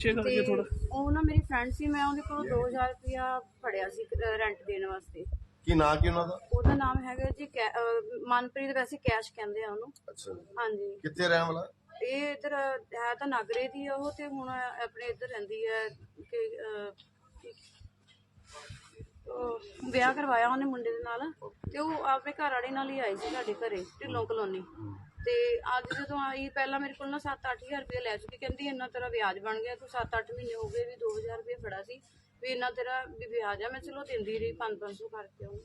ਪਿੱਛੇ ਕਰਕੇ ਥੋੜਾ ਉਹ ਨਾ ਮੇਰੀ ਫਰੈਂਡ ਸੀ ਮੈਂ ਉਹਦੇ ਕੋਲੋਂ 2000 ਰੁਪਇਆ ਫੜਿਆ ਸੀ ਰੈਂਟ ਦੇਣ ਵਾਸਤੇ। ਕੀ ਨਾਂ ਕੀ ਉਹਨਾਂ ਦਾ? ਉਹਦਾ ਨਾਮ ਹੈਗਾ ਜੀ ਕੈ- ਅਹ ਮਨਪ੍ਰੀਤ ਵੈਸੇ ਕੈਸ਼ ਕਹਿੰਦੇ ਆ ਉਹਨੂੰ। ਅੱਛਾ ਹਾਂਜੀ। ਕਿੱਥੇ ਰਹਿਣ ਵਾਲਾ? ਇਹ ਇਧਰ ਹੈ ਤਾਂ ਨਾਗਰੇ ਦੀ ਆ ਉਹ ਤੇ ਹੁਣ ਆਪਣੇ ਇੱਧਰ ਰਹਿੰਦੀ ਹੈ ਕਿ ਅਹ, ਉਹ ਵਿਆਹ ਕਰਵਾਇਆ ਉਹਨੇ ਮੁੰਡੇ ਦੇ ਨਾਲ ਤੇ ਉਹ ਆਪਣੇ ਘਰ ਵਾਲੇ ਨਾਲ ਹੀ ਆਈ ਸੀ ਸਾਡੇ ਘਰੇ, ਢਿੱਲੋਂ ਕਲੋਨੀ। ਤੇ ਅੱਜ ਜਦੋਂ ਆਈ, ਪਹਿਲਾਂ ਮੇਰੇ ਕੋਲ ਨਾ 7-8000 ਰੁਪਏ ਲੈ ਚੁੱਕੀ, ਕਹਿੰਦੀ ਇੰਨਾ ਤੇਰਾ ਵਿਆਜ ਬਣ ਗਿਆ, ਤੂੰ 7-8 ਮਹੀਨੇ ਹੋ ਗਏ ਵੀ 2000 ਰੁਪਏ ਫੜਾ ਸੀ, ਵੀ ਇੰਨਾ ਤੇਰਾ ਵੀ ਵਿਆਜ ਆ, ਮੈਂ ਚਲੋ ਦਿੰਦੀ ਰਹੀ 5-500 ਕਰਕੇ ਉਹਨੂੰ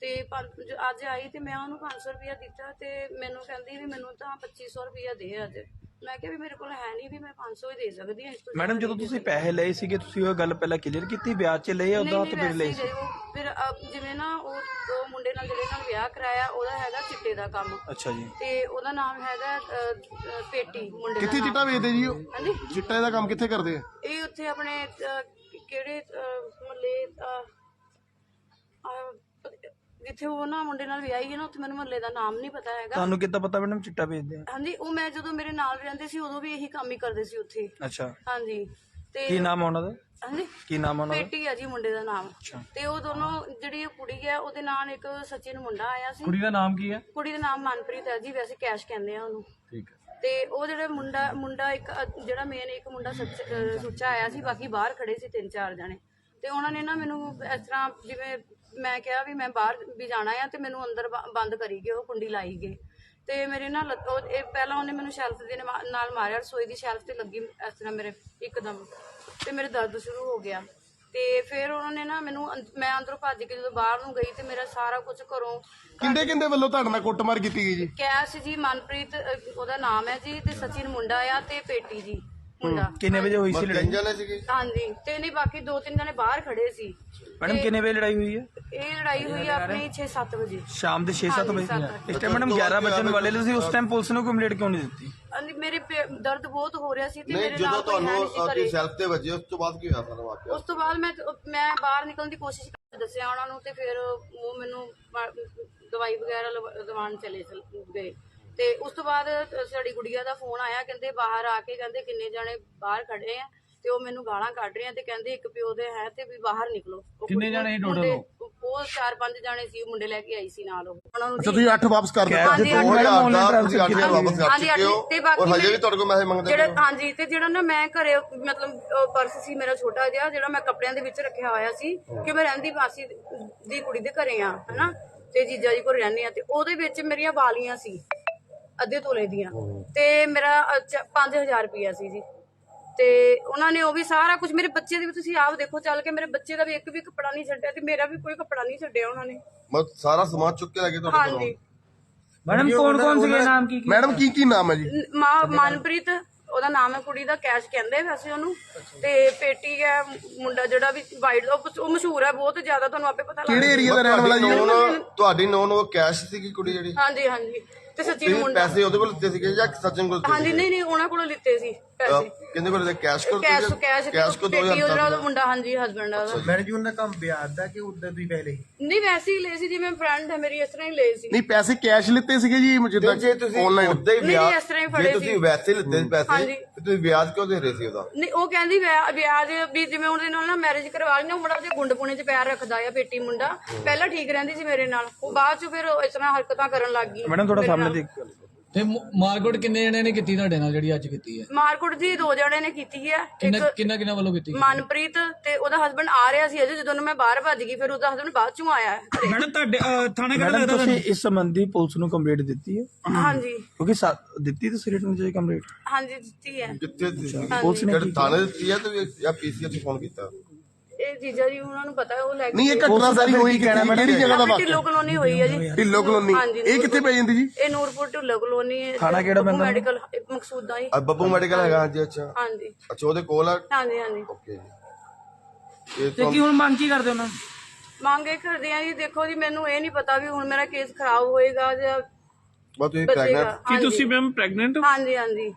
ਤੇ ਪੰਜ- ਜੋ, ਅੱਜ ਆਈ ਤੇ ਮੈਂ ਉਹਨੂੰ 500 ਰੁਪਇਆ ਦਿੱਤਾ ਤੇ ਮੈਨੂੰ ਕਹਿੰਦੀ ਵੀ ਮੈਨੂੰ ਤਾਂ 2500 ਰੁਪਇਆ ਦੇ ਅੱਜ। ਮੈਂ ਕਿਹਾ ਵੀ ਮੇਰੇ ਕੋਲ ਹੈ ਨਹੀਂ ਵੀ ਮੈਂ 500 ਹੀ ਦੇ ਸਕਦੀ ਹਾਂ ਇਸ ਤੋਂ ਮੈਡਮ ਜਦੋਂ ਤੁਸੀਂ ਪੈਸੇ ਲਏ ਸੀਗੇ ਤੁਸੀਂ ਉਹ ਗੱਲ ਪਹਿਲਾਂ ਕਲੀਅਰ ਕੀਤੀ? ਵਿਆਜ 'ਚ ਲਏ ਆ ਨਹੀਂ ਉਦਾਂ ਨਹੀਂ ਤੇ ਫਿਰ ਵੈਸੇ ਲਏ ਹੀ ਸੀ ਉਹ। ਫਿਰ ਅਹ, ਜਿਵੇਂ ਨਾ ਉਹ ਉਹ ਮੁੰਡੇ ਨਾਲ ਜਿਹੜੇ ਨਾਲ ਵਿਆਹ ਕਰਾਇਆ ਉਹਦਾ ਹੈਗਾ ਚਿੱਟੇ ਦਾ ਕੰਮ। ਅੱਛਾ ਜੀ। ਤੇ ਉਹਦਾ ਨਾਮ ਹੈਗਾ ਅਹ, ਅਹ, ਪੇਟੀ ਮੁੰਡੇ ਦਾ ਕਿੱਥੇ। ਚਿੱਟਾ ਵੇਚਦੇ ਜੀ ਉਹ? ਹਾਂਜੀ? ਚਿੱਟਾ ਦਾ ਕੰਮ ਕਿੱਥੇ ਕਰਦੇ ਆ? ਇਹ ਉੱਥੇ ਆਪਣੇ ਅਹ, ਕਿਹੜੇ ਮੱਲੇ ਜਿੱਥੇ ਉਹ ਨਾ ਮੁੰਡੇ ਨਾਲ ਵਿਆਹੀ ਹੈ ਨਾ ਉੱਥੇ ਮੈਨੂੰ ਮੱਲੇ ਦਾ ਨਾਮ ਨਹੀਂ ਪਤਾ ਹੈਗਾ। ਤੁਹਾਨੂੰ ਕਿੱਦਾਂ ਪਤਾ ਮੈਡਮ ਚਿੱਟਾ ਵੇਚਦੇ ਆ? ਹਾਂਜੀ ਉਹ ਮੈਂ ਜਦੋਂ ਮੇਰੇ ਨਾਲ ਰਹਿੰਦੇ ਸੀ ਉਦੋਂ ਵੀ ਇਹੀ ਕੰਮ ਹੀ ਕਰਦੇ ਸੀ ਉੱਥੇ। ਅੱਛਾ। ਹਾਂਜੀ ਤੇ ਕੀ ਨਾਮ ਆ ਉਹਨਾਂ ਦਾ? ਹਾਂਜੀ। ਕੀ ਨਾਮ ਆ ਉਹਨਾਂ ਦਾ? ਬੇਟੀ ਆ ਜੀ ਮੁੰਡੇ ਦਾ ਨਾਮ। ਅੱਛਾ। ਤੇ ਉਹ ਦੋਨੋਂ ਜਿਹੜੀ ਇਹ ਕੁੜੀ ਹੈ ਉਹਦੇ ਨਾਲ ਇੱਕ ਸਚਿਨ ਮੁੰਡਾ ਆਇਆ ਸੀ। ਕੁੜੀ ਦਾ ਨਾਮ ਕੀ ਹੈ ਕੁੜੀ ਦਾ ਨਾਮ ਮਨਪ੍ਰੀਤ ਹੈ ਜੀ ਵੈਸੇ ਕੈਸ਼ ਕਹਿੰਦੇ ਆ ਉਹਨੂੰ। ਠੀਕ ਹੈ ਤੇ ਉਹ ਜਿਹੜਾ ਮੁੰਡਾ ਮੁੰਡਾ ਇੱਕ ਅ- ਜਿਹੜਾ ਮੇਨ ਇੱਕ ਮੁੰਡਾ ਸੱਚ ਅ, ਸੁੱਚਾ ਆਇਆ ਸੀ ਬਾਕੀ ਬਾਹਰ ਖੜੇ ਸੀ ਤਿੰਨ ਚਾਰ ਜਣੇ। ਤੇ ਉਹਨਾਂ ਨੇ ਨਾ ਮੈਨੂੰ ਇਸ ਤਰ੍ਹਾਂ ਜਿਵੇਂ ਮੈਂ ਕਿਹਾ ਵੀ ਮੈਂ ਬਾਹਰ ਵੀ ਜਾਣਾ ਆ ਤੇ ਮੈਨੂੰ ਅੰਦਰ ਬ- ਬੰਦ ਕਰੀ ਗਏ ਉਹ ਕੁੰਡੀ ਲਾਈ ਗਏ। ਤੇ ਮੇਰੇ ਨਾਲ ਲੱਤ- ਉਹ ਇਹ ਪਹਿਲਾਂ ਉਹਨੇ ਮੈਨੂੰ ਸ਼ੈਲਫ ਦੇ ਨਾਲ ਮਾਰਿਆ ਰਸੋਈ ਦੀ ਸ਼ੈਲਫ ਤੇ ਲੱਗੀ ਇਸ ਤਰ੍ਹਾਂ ਮੇਰੇ ਇੱਕਦਮ। ਤੇ ਮੇਰੇ ਦਰਦ ਸ਼ੁਰੂ ਹੋ ਗਿਆ। ਤੇ ਫਿਰ ਉਹਨਾਂ ਨੇ ਨਾ ਮੈਨੂੰ ਅੰਦ- ਮੈਂ ਅੰਦਰੋਂ ਭੱਜ ਕੇ ਜਦੋਂ ਬਾਹਰ ਨੂੰ ਗਈ ਤੇ ਮੇਰਾ ਸਾਰਾ ਕੁਝ ਘਰੋਂ ਕਿੰਦੇ ਕਿੰਦੇ ਵੱਲੋਂ ਤੁਹਾਡੇ ਨਾਲ ਕੁੱਟਮਾਰ ਕੀਤੀ ਗਈ ਜੀ? ਕੈਸ਼ ਜੀ ਮਨਪ੍ਰੀਤ ਅ, ਉਹਦਾ ਨਾਮ ਹੈ ਜੀ ਤੇ ਸਚਿਨ ਮੁੰਡਾ ਆ ਤੇ ਪੇਟੀ ਜੀ। ਮੁੰਡਾ। ਕਿੰਨੇ ਵਜੇ ਹੋਈ ਸੀ ਲੜਾਈ? ਜਣੇ ਸੀਗੇ। ਹਾਂਜੀ ਤੇ ਨਹੀਂ ਬਾਕੀ ਦੋ ਤਿੰਨ ਜਣੇ ਬਾਹਰ ਖੜੇ ਸੀ। ਮੈਡਮ ਕਿੰਨੇ ਵਜੇ ਲੜਾਈ ਹੋਈ ਹੈ? ਇਹ ਲੜਾਈ ਹੋਈ ਆ ਆਪਣੀ 6-7 ਵਜੇ। ਸ਼ਾਮ ਦੇ 6-7 ਹਾਂਜੀ, ਵਜੇ। ਸੱਤ ਇਸ ਟਾਈਮ ਮੈਡਮ 11 ਵਜੇ ਵਾਲੇ ਸੀ ਉਸ ਟਾਈਮ ਪੁਲਿਸ ਨੂੰ ਕੰਪਲੀਟ ਕਿਉਂ ਨਹੀਂ ਦਿੱਤੀ? ਹਾਂਜੀ ਮੇਰੇ ਪੇ- ਦਰਦ ਬਹੁਤ ਹੋ ਰਿਹਾ ਸੀ ਤੇ ਨਹੀਂ ਮੇਰੇ ਜਦੋਂ ਨਾਲ ਕੋਈ ਹੈ ਤੁਹਾਨੂੰ ਸੀ ਆਪਣੀ ਘਰੇ। ਸੈਲਫ ਤੇ ਵੱਜੇ ਉਸ ਤੋਂ ਬਾਅਦ ਕੀ ਹੋਇਆ ਸਾਰਾ ਵਾਕਿਆ? ਉਸ ਤੋਂ ਬਾਅਦ ਮੈਂ ਮੈਂ ਬਾਹਰ ਨਿਕਲਣ ਦੀ ਕੋਸ਼ਿਸ਼ ਕਰ ਦੱਸਿਆ ਉਹਨਾਂ ਨੂੰ ਤੇ ਫਿਰ ਉਹ ਮੈਨੂੰ ਦਵਾਈ ਵਗੈਰਾ ਲਵਾ- ਦਵਾਉਣ ਚਲੇ ਚਲ- ਗਏ। ਤੇ ਉਸ ਤੋਂ ਬਾਅਦ ਸਾਡੀ ਗੁੜੀਆ ਦਾ ਫੋਨ ਆਇਆ ਕਹਿੰਦੇ ਬਾਹਰ ਆ ਕੇ ਕਹਿੰਦੇ ਕਿੰਨੇ ਜਣੇ ਬਾਹਰ ਖੜੇ ਆ ਤੇ ਉਹ ਮੈਨੂੰ ਗਾਲਾਂ ਕੱਢ ਰਹੇ ਆ ਤੇ ਕਹਿੰਦੇ ਇੱਕ ਪਿਓ ਦੇ ਹੈ ਤੇ ਵੀ ਬਾਹਰ ਨਿਕਲੋ। ਕਿੰਨੇ ਜਣੇ ਟੋਟਲ ਉਹ? ਚਾਰ ਪੰਜ ਜਣੇ ਸੀ ਉਹ ਮੁੰਡੇ ਲੈ ਕੇ ਆਈ ਸੀ ਨਾਲ ਉਹ। ਉਹਨਾਂ ਨੂੰ ਅੱਛਾ ਤੁਸੀਂ 8 ਵਾਪਸ ਕਰ ਦਿੱਤਾ। ਹਾਂਜੀ, ਉਹ ਹਾਂਜੀ। ਹਜ਼ਾਰ ਦਾ ਤੁਸੀਂ ਅੱਠ ਹਜ਼ਾਰ ਵਾਪਸ ਕਰ ਹਾਂਜੀ, ਚੁੱਕੇ ਹੋ। ਹਾਂਜੀ, ਤੇ ਬਾਕੀ ਔਰ ਹਜੇ ਵੀ ਤੁਹਾਡੇ ਕੋਲ ਪੈਸੇ ਮੰਗਦੇ ਜਿਹੜਾ ਪਏ ਹੋ। ਹਾਂਜੀ ਤੇ ਜਿਹੜਾ ਨਾ ਮੈਂ ਘਰੇ ਮਤਲਬ ਪਰਸ ਸੀ ਮੇਰਾ ਛੋਟਾ ਜਿਹਾ ਜਿਹੜਾ ਮੈਂ ਕੱਪੜਿਆਂ ਦੇ ਵਿੱਚ ਰੱਖਿਆ ਹੋਇਆ ਸੀ ਕਿ ਮੈਂ ਰਹਿੰਦੀ ਮਾਸੀ ਦੀ ਕੁੜੀ ਦੇ ਘਰੇ ਆ ਹਨਾ? ਤੇ ਜੀਜਾ ਜੀ ਕੋਲ ਰਹਿੰਦੀ ਆ ਤੇ ਉਹਦੇ ਵਿੱਚ ਮੇਰੀਆਂ ਵਾਲੀਆਂ ਸੀ। ਅੱਧੇ ਤੋਲੇ ਦੀਆਂ। ਤੇ ਮੇਰਾ 5000 ਰੁਪਇਆ ਸੀ ਜੀ। ਤੇ ਉਹਨਾਂ ਨੇ ਉਹ ਵੀ ਸਾਰਾ ਕੁਝ ਮੇਰੇ ਬੱਚੇ ਦੇ ਵੀ ਤੁਸੀਂ ਆਪ ਦੇਖੋ ਚੱਲ ਕੇ ਮੇਰੇ ਬੱਚੇ ਦਾ ਵੀ ਇੱਕ ਵੀ ਕੱਪੜਾ ਨਹੀਂ ਛੱਡਿਆ ਤੇ ਮੇਰਾ ਵੀ ਕੋਈ ਕੱਪੜਾ ਨਹੀਂ ਛੱਡਿਆ ਉਹਨਾਂ ਨੇ। ਮਤ ਸਾਰਾ ਸਮਾਨ ਚੁੱਕ ਕੇ ਲੈ ਗਏ ਤੁਹਾਡੇ ਕੋਲੋਂ ਹਾਂਜੀ ਮੈਡਮ ਕੌਣ ਕੌਣ ਸੀਗੇ? ਨਾਮ ਕੀ ਮੈਡਮ ਕੀ ਕੀ ਨਾਮ ਹੈ ਜੀ? ਮਾਂ ਮਨਪ੍ਰੀਤ ਉਹਦਾ ਨਾਮ ਹੈ ਕੁੜੀ ਦਾ ਕੈਸ਼ ਕਹਿੰਦੇ ਵੈਸੇ ਉਹਨੂੰ। ਤੇ ਪੇਟੀ ਹੈ ਮੁੰਡਾ ਜਿਹੜਾ ਵੀ ਵਾਈਟ ਉਹ ਮਸ਼ਹੂਰ ਹੈ ਬਹੁਤ ਜ਼ਿਆਦਾ ਤੁਹਾਨੂੰ ਆਪੇ ਪਤਾ ਲੱਗ ਕਿਹੜੇ ਏਰੀਆ ਦਾ ਰਹਿਣ ਵਾਲਾ ਜੀ? ਤੁਹਾਡੀ ਨੋਨ ਉਹ ਕੈਸ਼ ਸੀਗੀ ਕੁੜੀ ਜਿਹੜੀ? ਹਾਂਜੀ ਹਾਂਜੀ। ਤੇ ਸਚਿਨ ਤੁਸੀਂ ਮੁੰਡਾ ਪੈਸੇ ਉਹਦੇ ਕੋਲ ਦਿੱਤੇ ਸੀਗੇ ਜਾਂ ਸਚਿਨ ਕੋਲ ਦਿੱਤੇ ਹਾਂਜੀ ਨਹੀਂ ਨਹੀਂ ਉਹਨਾਂ ਕੋਲੋਂ ਲਿੱਤੇ ਸੀ ਪੈਸੇ। ਕਿੰਨੇ ਕੋਲ ਦਿੱਤੇ ਕੈਸ਼ ਕੋਲ ਕੈਸ਼ ਕੈਸ਼ ਕੈਸ਼ ਕੋ ਪੇਟੀ 2000 ਉਹਦਾ ਉਹਦਾ ਮੁੰਡਾ ਹਾਂਜੀ ਹਸਬੰਡ ਉਹਦਾ ਮੈਡਮ ਜੀ ਉਹਨਾਂ ਦਾ ਕੰਮ ਵਿਆਜ ਦਾ ਕਿ ਉਧਰ ਤੁਸੀਂ ਪਹਿਲੇ? ਹੀ ਨਹੀਂ ਵੈਸੇ ਹੀ ਲਏ ਸੀ ਜਿਵੇਂ ਫਰੈਂਡ ਹੈ ਮੇਰੀ ਇਸ ਤਰ੍ਹਾਂ ਹੀ ਲਏ ਸੀ। ਨਹੀਂ ਪੈਸੇ ਕੈਸ਼ ਲਿੱਤੇ ਸੀਗੇ ਜੀ ਜਿੱਦਾਂ ਜੇ ਤੁਸੀਂ ਆਨਲਾਈਨ ਉਦਾਂ ਹੀ ਨਹੀਂ, ਵਿਆਜ ਇਸ ਤਰ੍ਹਾਂ ਹੀ ਜੇ ਫੜੇ ਤੁਸੀਂ ਸੀ। ਵੈਸੇ ਲਿੱਤੇ ਸੀ ਪੈਸੇ ਹਾਂਜੀ। ਤੇ ਤੁਸੀਂ ਵਿਆਜ ਕਿਉਂ ਦੇ ਰਹੇ ਸੀ ਉਹਦਾ? ਨਹੀਂ ਉਹ ਕਹਿੰਦੀ ਵਿਆਹ- ਵਿਆਜ ਵੀ ਜਿਵੇਂ ਉਹਦੇ ਨਾਲ ਨਾ ਮੈਰਿਜ ਕਰਵਾ ਲਈ ਨਾ ਉਹ ਬੜਾ ਜਿਹਾ ਗੁੰਡ ਪੁਣੇ ਚ ਪੈਰ ਰੱਖਦਾ ਆ ਪੇਟੀ ਮੁੰਡਾ। ਪਹਿਲਾਂ ਠੀਕ ਰਹਿੰਦੀ ਸੀ ਮੇਰੇ ਨਾਲ। ਉਹ ਬਾਅਦ ਚ ਫਿਰ ਇਸ ਤਰ੍ਹਾਂ ਹਰਕਤਾਂ ਕਰਨ ਲੱਗ ਗਈ। ਮੈਡਮ ਥੋੜਾ ਮੇਰੇ ਸਾਹਮਣੇ ਨਾਲ। ਦੇਖ ਤੇ ਮਾਰਕਟ ਕਿੰਨੇ ਜਣੇ ਨੇ ਕੀਤੀ ਤੁਹਾਡੇ ਨਾਲ ਜਿਹੜੀ ਅੱਜ ਕੀਤੀ ਹੈ? ਮਾਰਕੁੱਟ ਜੀ ਦੋ ਜਣੇ ਨੇ ਕੀਤੀ ਹੈ। ਕਿੰਨਾ ਇੱਕ ਕਿੰਨਾ ਕਿੰਨਾ ਵੱਲੋਂ ਕੀਤੀ ਮਨਪ੍ਰੀਤ ਤੇ ਉਹਦਾ ਹਸਬੰਡ ਆ ਰਿਹਾ ਸੀ ਅਜੇ ਜਦੋਂ ਨੂੰ ਮੈਂ ਬਾਹਰ ਭੱਜ ਗਈ ਫਿਰ ਉਹਦਾ ਹਸਬੰਡ ਬਾਅਦ ਚੋਂ ਆਇਆ। ਘਰੇ। ਮੈਡਮ ਤੁਹਾਡੇ ਥਾਣੇ ਮੈਡਮ ਤੁਸੀਂ ਇਸ ਸੰਬੰਧੀ ਪੁਲਿਸ ਨੂੰ ਕੰਪਲੀਟ ਦਿੱਤੀ ਹੈ? ਹਾਂਜੀ। ਕਿਉਂਕਿ ਸਾ- ਦਿੱਤੀ ਤੁਸੀਂ ਰਿਟਨ ਚ ਕੰਪਲੀਟ ਹਾਂਜੀ ਦਿੱਤੀ ਹੈ। ਕਿੱਥੇ ਤੁਸੀਂ ਪੁਲਿਸ ਨੇ ਕਿਹੜੇ ਥਾਣੇ ਦਿੱਤੀ ਹੈ ਤੇ ਜਾਂ ਪੀਸੀਐਸ ਨੂੰ ਫੋਨ ਕੀਤਾ? ਇਹ ਜੀਜਾ ਜੀ ਉਹਨਾਂ ਨੂੰ ਪਤਾ ਹੈ, ਉਹ ਲੈ ਨਹੀਂ ਕੇ ਇਹ ਘਟਨਾ ਸਾਰੀ ਹੋਈ ਕਹਿਣਾ ਕਿਹੜੀ ਕਿਹੜੀ ਜਗ੍ਹਾ ਦਾ ਆਪਣੀ ਵਾਕਿਆ? ਢਿੱਲੋਂ ਕਲੋਨੀ ਹੋਈ ਹੈ ਜੀ। ਢਿੱਲੋ ਕਲੋਨੀ। ਹਾਂਜੀ, ਇਹ ਕਿੱਥੇ ਪੈ ਜਾਂਦੀ ਜੀ? ਇਹ ਨੂਰਪੁਰ ਢਿੱਲੋਂ ਕਲੋਨੀ ਹੈ। ਥਾਣਾ ਕਿਹੜਾ ਪੈਂਦਾ? ਮੈਡੀਕਲ ਮਕਸੂਦਾ ਹੀ। ਅ ਬੱਬੂ ਮੈਡੀਕਲ ਹੈਗਾ ਹਾਂਜੀ ਅੱਛਾ। ਹਾਂਜੀ। ਅੱਛਾ ਉਹਦੇ ਕੋਲ ਆ? ਹਾਂਜੀ ਹਾਂਜੀ। ਓਕੇ ਜੀ। ਇਹ ਤੇ ਕੀ ਹੁਣ ਮੰਗ ਕੀ ਕਰਦੇ ਹੋ ਨਾ? ਮੰਗ ਇਹ ਕਰਦੇ ਆ ਜੀ ਦੇਖੋ ਜੀ ਮੈਨੂੰ ਇਹ ਨਹੀਂ ਪਤਾ ਵੀ ਹੁਣ ਮੇਰਾ ਕੇਸ ਖਰਾਬ ਹੋਏਗਾ ਜਾਂ ਬਸ ਤੁਸੀਂ ਬਚੇਗਾ। ਪ੍ਰੈਗਨੈਂਟ ਕੀ ਤੁਸੀਂ ਮੈਮ ਪ੍ਰੈਗਨੈਂਟ ਹਾਂਜੀ ਹਾਂਜੀ।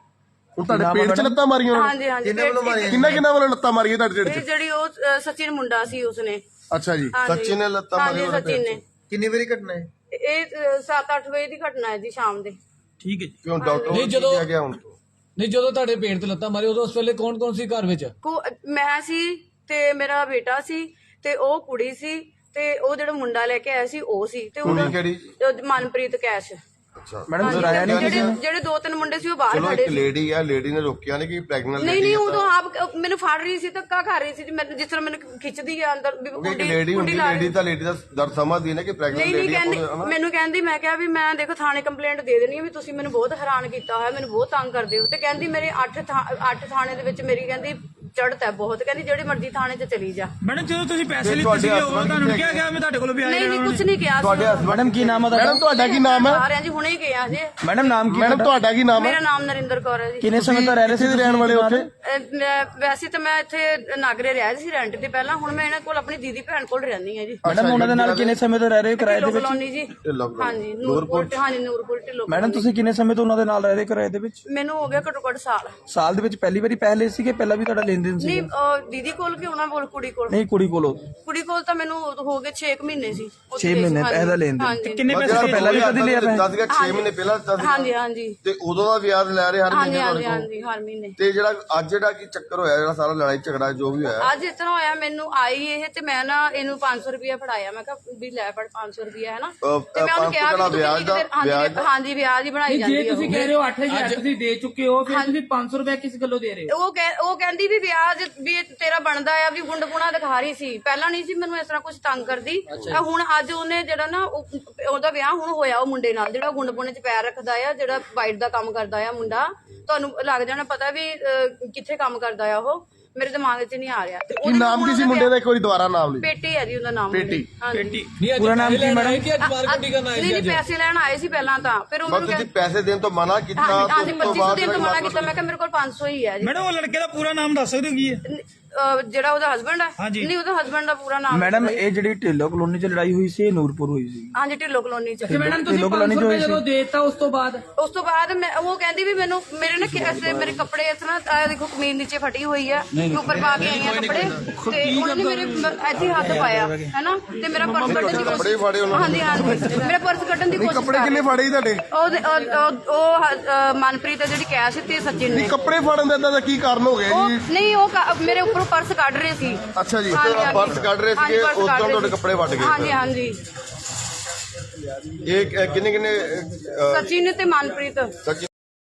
ਹੁਣ ਤੁਹਾਡੇ ਪੇਟ 'ਚ ਲੱਤਾਂ ਮਾਰੀਆਂ ਉਹਨਾਂ ਹਾਂਜੀ ਹਾਂਜੀ ਨੇ ਕਿੰਨਾ ਕਿੰਨਾ ਵੱਲੋਂ ਲੱਤਾਂ ਮਾਰੀਆਂ ਤੁਹਾਡੇ ਢਿੱਡ 'ਚ? ਇਹ ਜਿਹੜੀ ਉਹ ਅ, ਸਚਿਨ ਮੁੰਡਾ ਸੀ ਉਸਨੇ। ਅੱਛਾ ਜੀ। ਹਾਂਜੀ। ਸਚਿਨ ਨੇ ਲੱਤਾਂ ਹਾਂਜੀ ਮਾਰੀਆਂ ਉਹਦੇ ਸਚਿਨ ਨੇ। ਕਿੰਨੀ ਵਾਰੀ ਘਟਨਾ ਹੈ? ਇਹ 7-8 ਵਜੇ ਦੀ ਘਟਨਾ ਹੈ ਜੀ ਸ਼ਾਮ ਦੇ। ਠੀਕ ਹੈ ਜੀ। ਕਿਉਂ ਡਾਕਟਰ ਨਹੀਂ, ਨੂੰ ਜਦੋਂ- ਕਿਹਾ ਗਿਆ ਹੁਣ ਤੋਂ? ਨਹੀਂ ਜਦੋਂ ਤੁਹਾਡੇ ਪੇਟ ਤੇ ਲੱਤਾਂ ਮਾਰੀ ਉਦੋਂ ਉਸ ਵੇਲੇ ਕੌਣ ਕੌਣ ਸੀ ਘਰ ਵਿੱਚ? ਕੋ ਮੈਂ ਸੀ ਤੇ ਮੇਰਾ ਬੇਟਾ ਸੀ ਤੇ ਉਹ ਕੁੜੀ ਸੀ ਤੇ ਉਹ ਜਿਹੜਾ ਮੁੰਡਾ ਲੈ ਕੇ ਆਇਆ ਸੀ ਉਹ ਸੀ। ਤੇ ਉਹ ਕੁੜੀ ਕਿਹੜੀ? ਉਹ ਮਨਪ੍ਰੀਤ ਕੈਸ਼। ਅੱਛਾ। ਮੈਡਮ ਡਰਾਇਆ ਨਹੀਂ ਜਿਹੜੇ ਜਿਹੜੇ ਦੋ ਤਿੰਨ ਮੁੰਡੇ ਸੀ ਉਹ ਬਾਹਰ ਚਲੋ ਖੜੇ ਇੱਕ ਸੀ। ਲੇਡੀ ਆ ਲੇਡੀ ਨੇ ਰੋਕਿਆ ਨਹੀਂ ਕਿ ਪ੍ਰੈਗਨੈਂਟ ਨਹੀਂ ਨਹੀਂ ਉਦੋਂ ਆਪ ਮੈਨੂੰ ਫੜ ਰਹੀ ਸੀ ਧੱਕਾ ਕਰ ਰਹੀ ਸੀ ਜੀ ਮੈਨੂੰ ਜਿਸ ਤਰ੍ਹਾਂ ਮੈਨੂੰ ਖਿੱਚਦੀ ਆ ਅੰਦਰ ਵੀ ਇੱਕ ਲੇਡੀ ਹੁੰਦੀ ਲਾ ਰਹੀ। ਲੇਡੀ ਤਾਂ ਲੇਡੀ ਦਾ ਦਰਦ ਸਮਝਦੀ ਨੇ ਕਿ ਪ੍ਰੈਗਨੈਂਟ ਨਹੀਂ ਨਹੀਂ ਲੇਡੀ ਕਹਿੰਦੀ ਮੈਨੂੰ ਕਹਿੰਦੀ ਮੈਂ ਕਿਹਾ ਵੀ ਮੈਂ ਦੇਖੋ ਥਾਣੇ ਕੰਪਲੇਂਟ ਦੇ ਦੇਣੀ ਹੈ ਵੀ ਤੁਸੀਂ ਮੈਨੂੰ ਬਹੁਤ ਹੈਰਾਨ ਕੀਤਾ ਹੋਇਆ ਮੈਨੂੰ ਬਹੁਤ ਤੰਗ ਕਰਦੇ ਹੋ ਤੇ ਕਹਿੰਦੀ ਮੇਰੇ 8 8 ਥਾਣੇ ਦੇ ਵਿੱਚ ਮੇਰੀ ਕਹਿੰਦੀ ਚੜ੍ਹਤ ਹੈ ਬਹੁਤ ਕਹਿੰਦੀ ਜਿਹੜੇ ਮਰਜ਼ੀ ਥਾਣੇ 'ਚ ਚਲੀ ਜਾ। ਮੈਡਮ ਜਦੋਂ ਤੁਸੀਂ ਪੈਸੇ ਲਿੱਤੇ ਸੀਗੇ ਉਹ ਤੁਹਾਨੂੰ ਕਿਹਾ ਗਿਆ ਮੈਂ ਤੁਹਾਡੇ ਕੋਲੋਂ ਵਿਆਜ ਨਹੀਂ ਨਹੀਂ ਕੁਝ ਨਹੀਂ ਕਿਹਾ ਤੁਹਾਡੇ ਸੀ ਮੈਡਮ ਕੀ ਨਾਮ ਹੈ ਮੈਡਮ ਤੁਹਾਡਾ ਕੀ ਨਾਮ ਹੈ? ਆ ਰਿਹਾ ਜੀ ਹੁਣੇ ਹੀ ਗਿਆ ਜੀ। ਮੈਡਮ ਨਾਮ ਕੀ ਮੈਡਮ ਤੁਹਾਡਾ? ਕੀ ਨਾਮ ਹੈ? ਮੇਰਾ ਨਾਮ ਨਰਿੰਦਰ ਕੌਰ ਹੈ ਜੀ। ਕਿੰਨੇ ਸਮੇਂ ਤੋਂ ਰਹਿ ਰਹੇ ਸੀ ਰਹਿਣ ਵਾਲੇ ਉੱਥੇ? ਵੈਸੇ ਤਾਂ ਮੈਂ ਇੱਥੇ ਨਾਗਰੇ ਰਿਹਾ ਸੀ ਰੈਂਟ ਤੇ ਪਹਿਲਾਂ। ਹੁਣ ਮੈਂ ਇਹਨਾਂ ਕੋਲ ਆਪਣੀ ਦੀਦੀ ਭੈਣ ਕੋਲ ਰਹਿੰਦੀ ਹਾਂ ਜੀ। ਮੈਡਮ ਉਹਨਾਂ ਦੇ ਨਾਲ ਕਿੰਨੇ ਸਮੇਂ ਤੋਂ ਰਹਿ ਰਹੇ ਹੋ? ਕਿਰਾਏ ਦੇ ਵਿੱਚ? ਕਲੋਨੀ ਜੀ। ਹਾਂਜੀ ਨੂਰਪੁਰ। ਤੇ ਹਾਂਜੀ ਨੂਰਪੁਰ ਢਿੱਲੋਂ ਮੈਡਮ ਤੁਸੀਂ ਕਿੰਨੇ ਸਮੇਂ ਤੋਂ ਉਹਨਾਂ ਦੇ ਨਾਲ ਰਹਿ ਰਹੇ ਕਿਰਾਏ ਦੇ ਵਿੱਚ? ਮੈਨੂੰ ਹੋ ਗਿਆ ਘੱਟੋ ਘੱਟ ਸਾਲ। ਸਾਲ ਦੇ ਵਿੱਚ ਪਹਿਲੀ ਵਾਰੀ ਪੈਸੇ ਲਏ ਸੀਗੇ? ਪਹਿਲਾਂ ਵੀ ਤੁਹਾਡਾ ਲੈਣ ਦੇਣ ਸੀ ਨਹੀਂ ਅਹ ਦੀਦੀ ਕੋਲ ਕਿ ਉਹਨਾਂ ਕੋਲ ਕੁੜੀ ਕੋਲ? ਨਹੀਂ ਕੁੜੀ ਕੋਲੋਂ। ਕੁੜੀ ਕੋਲ ਤਾਂ ਮੈਨੂੰ ਹੋ ਗਏ 6 ਮਹੀਨੇ ਸੀ। ਉੱਥੇ 6 ਗਈ ਸੀ, ਮਹੀਨੇ। ਪਹਿਲਾਂ ਲੈਣ ਦੇਣ ਕਿੰਨੇ ਪੈਸੇ ਤੋਂ ਪਹਿਲਾਂ ਵੀ ਕਦੀ ਲਿਆ ਪੈਸੇ ਸੀਗਾ 6 ਮਹੀਨੇ ਪਹਿਲਾਂ ਦਿੱਤਾ ਸੀ ਹਾਂਜੀ ਹਾਂਜੀ। ਤੇ ਉਦੋਂ ਦਾ ਵਿਆਜ ਲੈ ਰਹੇ ਹਰ ਹਾਂਜੀ ਮਹੀਨੇ ਹਾਂਜੀ ਕੋਲ? ਹਾਂਜੀ ਹਰ ਮਹੀਨੇ। ਤੇ ਜਿਹੜਾ ਅੱਜ ਜਿਹੜਾ ਕੀ ਚੱਕਰ ਹੋਇਆ ਜਿਹੜਾ ਸਾਰਾ ਲੜਾਈ ਝਗੜਾ ਜੋ ਵੀ ਹੋਇਆ? ਅੱਜ ਇਸ ਤਰ੍ਹਾਂ ਹੋਇਆ ਮੈਨੂੰ ਆਈ ਇਹ ਤੇ ਮੈਂ ਨਾ ਇਹਨੂੰ 500 ਰੁਪਇਆ ਫੜਾਇਆ। ਮੈਂ ਕਿਹਾ ਵੀ ਲੈ ਫੜ 500 ਰੁਪਇਆ ਹੈ ਨਾ ਅਹ, ਤੇ ਮੈਂ ਉਹਨੂੰ 500 ਕਿਹਾ ਵੀ ਕਿਹੜਾ ਤੂੰ ਵਿਆਜ ਦਾ? ਹਾਂਜੀ, ਵਿਆਜ ਦਾ? ਹਾਂਜੀ ਵਿਆਜ ਹੀ ਬਣਾਈ ਜਾਂਦੀ ਜੇ ਹੈ ਤੁਸੀਂ ਉਹ। ਕਹਿ ਰਹੇ ਹੋ 8000 ਤੁਸੀਂ ਦੇ ਚੁੱਕੇ ਹੋ ਫਿਰ ਤੁਸੀਂ 500 ਰੁਪਏ ਕਿਸ ਗੱਲੋਂ ਦੇ ਰਹੇ ਹੋ? ਉਹ ਕਹਿ- ਉਹ ਕਹਿੰਦੀ ਵੀ ਵਿਆਜ ਵੀ ਇਹ ਤੇਰਾ ਬਣਦਾ ਆ ਵੀ ਗੁੰਡਪੁਣਾ ਦਿਖਾ ਰਹੀ ਸੀ। ਪਹਿਲਾਂ ਨਹੀਂ ਸੀ ਮੈਨੂੰ ਇਸ ਤਰ੍ਹਾਂ ਕੁਝ ਤੰਗ ਕਰਦੀ। ਆ ਹੁਣ ਅੱਜ ਉਹਨੇ ਜਿਹੜਾ ਨਾ ਉਹ- ਉਹਦਾ ਵਿਆਹ ਹੁਣ ਹੋਇਆ ਉਹ ਮੁੰਡੇ ਨਾਲ ਜਿਹੜਾ ਗੁੰਡਪੁਣੇ 'ਚ ਪੈਰ ਰੱਖਦਾ ਆ ਜਿਹੜਾ ਵਾਈਟ ਦਾ ਕੰਮ ਕਰਦਾ ਆ ਮੁੰਡਾ। ਤੁਹਾਨੂੰ ਲੱਗ ਜਾਣਾ ਪਤਾ ਵੀ ਅਹ, ਕਿੱਥੇ ਕੰਮ ਕਰਦਾ ਆ ਉਹ। ਮੇਰੇ ਦਿਮਾਗ 'ਚ ਨਹੀਂ ਆ ਰਿਹਾ। ਤੇ ਕੀ ਉਹਦੇ ਨਾਮ ਕੀ ਸੀ ਮੁੰਡੇ ਦਾ? ਇੱਕ ਵਾਰੀ ਦੁਬਾਰਾ ਨਾਮ ਲਈ ਪੇਟੀ ਹੈ ਜੀ ਉਹਦਾ ਨਾਮ ਪੇਟੀ। ਹਾਂਜੀ। ਨਹੀਂ ਅੱਜ ਪੂਰਾ ਨਾਮ ਪੈਸੇ ਕੀ ਲੈਣ ਮੈਡਮ? ਆਏ ਕਿ ਅੱਜ ਮਾਰ ਕੱਢੀ ਕਰਨ ਆਏ ਨਹੀਂ ਸੀ ਨਹੀਂ ਪੈਸੇ ਲੈਣ ਆਏ ਸੀ ਪਹਿਲਾਂ ਤਾਂ। ਫਿਰ ਉਹਨਾਂ ਬਸ ਨੂੰ ਤੁਸੀਂ ਪੈਸੇ ਦੇਣ ਤੋਂ ਮਨਾ ਕੀਤਾ ਹਾਂਜੀ ਹਾਂਜੀ ਤੋਂ 25 ਬਾਅਦ ਦਿਨ ਤੋਂ ਮਨਾ ਕੀਤਾ। ਮੈਂ ਕਿਹਾ ਮੇਰੇ ਕੋਲ 500 ਹੀ ਹੈ ਜੀ। ਮੈਡਮ ਉਹ ਲੜਕੇ ਦਾ ਪੂਰਾ ਨਾਮ ਦੱਸ ਸਕਦੇ ਹੋ ਕੀ ਹੈ। ਅਹ ਜਿਹੜਾ ਉਹਦਾ ਹਸਬੰਡ ਹੈ ਹਾਂਜੀ। ਨਹੀਂ ਉਹਦਾ ਹਸਬੰਡ ਦਾ ਪੂਰਾ ਨਾਮ ਮੈਡਮ ਇਹ ਜਿਹੜੀ ਢਿੱਲੋਂ ਕਲੋਨੀ 'ਚ ਲੜਾਈ ਹੋਈ ਸੀ ਇਹ ਨੂਰਪੁਰ ਹੋਈ ਸੀ? ਹਾਂਜੀ ਢਿੱਲੋਂ ਕਲੋਨੀ ਚ। ਤੇ ਮੈਡਮ ਤੁਸੀਂ ਢਿੱਲੋਂ ਕਲੋਨੀ 500 ਚ ਹੋਈ ਰੁਪਏ। ਜਦੋਂ ਦੇਤਾ ਉਸ ਤੋਂ ਬਾਅਦ? ਉਸ ਤੋਂ ਬਾਅਦ ਮੈਂ ਉਹ ਕਹਿੰਦੀ ਵੀ ਮੈਨੂੰ ਮੇਰੇ ਨਾ ਕਿ- ਐਸੇ ਮੇਰੇ ਕੱਪੜੇ ਇਸ ਤਰ੍ਹਾਂ ਆਹ ਦੇਖੋ ਕਮੀਜ਼ ਨੀਚੇ ਫਟੀ ਹੋਈ ਹੈ ਉੱਪਰ ਪਾ ਕੇ ਆਈਆਂ ਕੱਪੜੇ। ਤੇ ਉਹਨਾਂ ਨੇ ਮੇਰੇ ਮ- ਇੱਥੇ ਹੀ ਹੱਥ ਪਾਇਆ ਹੈਨਾ? ਤੇ ਮੇਰਾ ਪਰਸ ਕੱਢਣ ਦੀ ਨੇ। ਹਾਂਜੀ ਹਾਂਜੀ। ਮੇਰਾ ਪਰਸ ਕੱਢਣ ਦੀ ਕੋਸ਼ਿਸ਼ ਕੱਪੜੇ ਕਿੰਨੇ ਫੜੇ ਸੀ। ਤੁਹਾਡੇ? ਉਹਦੇ- ਉਹ ਉਹ- ਉਹ ਹ- ਅਹ ਮਨਪ੍ਰੀਤ ਹੈ ਜਿਹੜੀ ਕੈਸ਼ ਤੇ ਸਚਿਨ ਨੇ। ਕੱਪੜੇ ਫੜਨ ਦਾ ਦਾ ਕੀ ਕਾਰਨ ਹੋ ਗਿਆ ਉਹ ਜੀ ਨਹੀਂ ਉਹ ਕ- ਮੇਰੇ ਉੱਪਰੋਂ ਪਰਸ ਕੱਢ ਰਹੇ ਸੀ ਅੱਛਾ ਜੀ ਹਾਂਜੀ, ਹਾਂਜੀ। ਪਰਸ ਕੱਢ ਰਹੇ ਹਾਂਜੀ, ਸੀਗੇ, ਪਰਸ ਉਸ ਕੱਢ ਤੋਂ ਰਹੇ ਤੁਹਾਡੇ ਸੀ। ਕੱਪੜੇ ਵੱਟ ਗਏ ਹਾਂਜੀ। ਹਾਂਜੀ ਇਹ ਕਿੰਨੇ ਕਿੰਨੇ ਸਚਿਨ ਤੇ ਮਨਪ੍ਰੀਤ ਸੱਚੀ